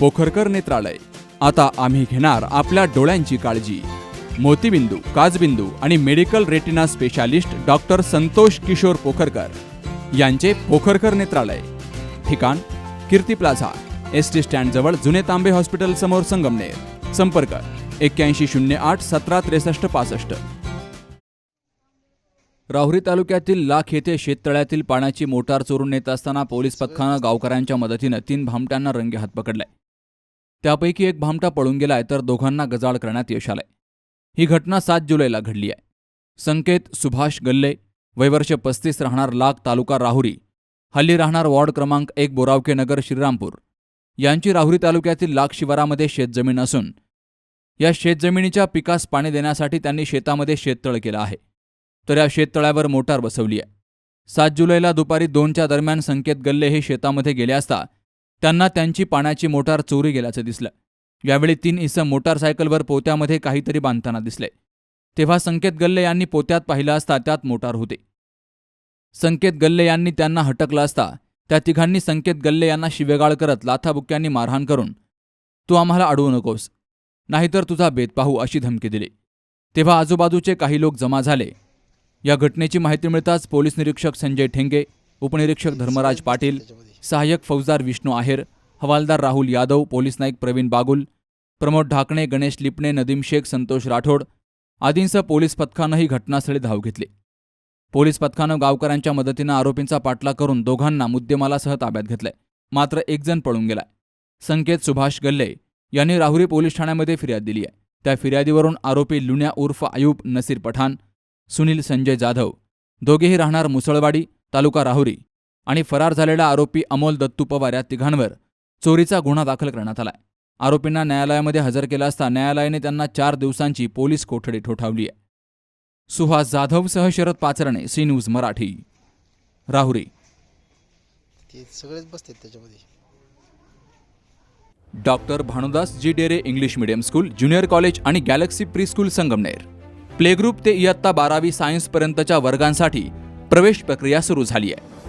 पोखरकर नेत्रालय. आता आम्ही घेणार आपल्या डोळ्यांची काळजी. मोतीबिंदू काजबिंदू आणि medical retina specialist doctor Santosh Kishor Pokharkar यांचे पोखरकर नेत्रालय. ठिकाण कीर्ती प्लाझा एस टी स्टँडजवळ जुने तांबे हॉस्पिटल समोर संगमनेर. संपर्क एक्क्याऐंशी शून्य आठ सतरा त्रेसष्ट पासष्ट. राहुरी तालुक्यातील लाख येथे शेततळ्यातील पाण्याची मोटार चोरून नेत असताना पोलीस पथकानं गावकऱ्यांच्या मदतीनं तीन भामट्यांना रंगेहात पकडलाय. त्यापैकी एक भामटा पळून गेलाय तर दोघांना गजाळ करण्यात यश आलंय. ही घटना सात जुलैला घडली आहे. संकेत सुभाष गल्ले वयवर्ष पस्तीस राहणार लाख तालुका राहुरी हल्ली राहणार वॉर्ड क्रमांक एक बोरावके नगर श्रीरामपूर. यांची राहुरी तालुक्यातील लाख शिवारामध्ये शेतजमीन असून या शेतजमिनीच्या पिकास पाणी देण्यासाठी त्यांनी शेतामध्ये शेततळ केलं आहे. तर या शेततळ्यावर मोटार बसवली आहे. सात जुलैला दुपारी दोनच्या दरम्यान संकेत गल्ले हे शेतामध्ये गेले असता त्यांना त्यांची पाण्याची मोटार चोरी गेल्याचं दिसलं. यावेळी तीन इसम मोटारसायकलवर पोत्यामध्ये काहीतरी बांधताना दिसले. तेव्हा संकेत गल्ले यांनी पोत्यात पाहिलं असता त्यात मोटार होते. संकेत गल्ले यांनी त्यांना हटकलं असता त्या तिघांनी संकेत गल्ले यांना शिवेगाळ करत लाथाबुक्यांनी मारहाण करून तू आम्हाला अडवू नकोस. नाहीतर तुझा बेत पाहू अशी धमकी दिली. तेव्हा आजूबाजूचे काही लोक जमा झाले. या घटनेची माहिती मिळताच पोलीस निरीक्षक संजय ठेंगे उपनिरीक्षक धर्मराज पाटील सहाय्यक फौजदार विष्णू आहेर हवालदार राहुल यादव पोलीस नाईक प्रवीण बागुल प्रमोद ढाकणे गणेश लिपणे नदीम शेख संतोष राठोड आदींसह पोलीस पथकानंही घटनास्थळी धाव घेतली. पोलीस पथकानं गावकऱ्यांच्या मदतीनं आरोपींचा पाठला करून दोघांना मुद्देमालासह ताब्यात घेतलंय. मात्र एकजण पळून गेलाय. संकेत सुभाष गल्ले यांनी राहुरी पोलीस ठाण्यामध्ये फिर्याद दिली आहे. त्या फिर्यादीवरून आरोपी लुण्या उर्फ आयूब नसीर पठाण सुनील संजय जाधव दोघेही राहणार मुसळवाडी तालुका राहुरी आणि फरार झालेला आरोपी अमोल दत्तू पवार या तिघांवर चोरीचा गुन्हा दाखल करण्यात आलाय. आरोपींना न्यायालयामध्ये हजर केलं असता न्यायालयाने त्यांना चार दिवसांची पोलीस कोठडी ठोठावली आहे. सुहास जाधवसह शरद पाचरणे सी न्यूज मराठी. राहुरी. ते सगळेच बसतात त्याच्यामध्ये. Doctor Bhanudas ji Dere English medium school junior college आणि galaxy pre school Sangamner. Play group ते इयत्ता बारावी सायन्सपर्यंतच्या वर्गांसाठी प्रवेश प्रक्रिया सुरू झाली आहे.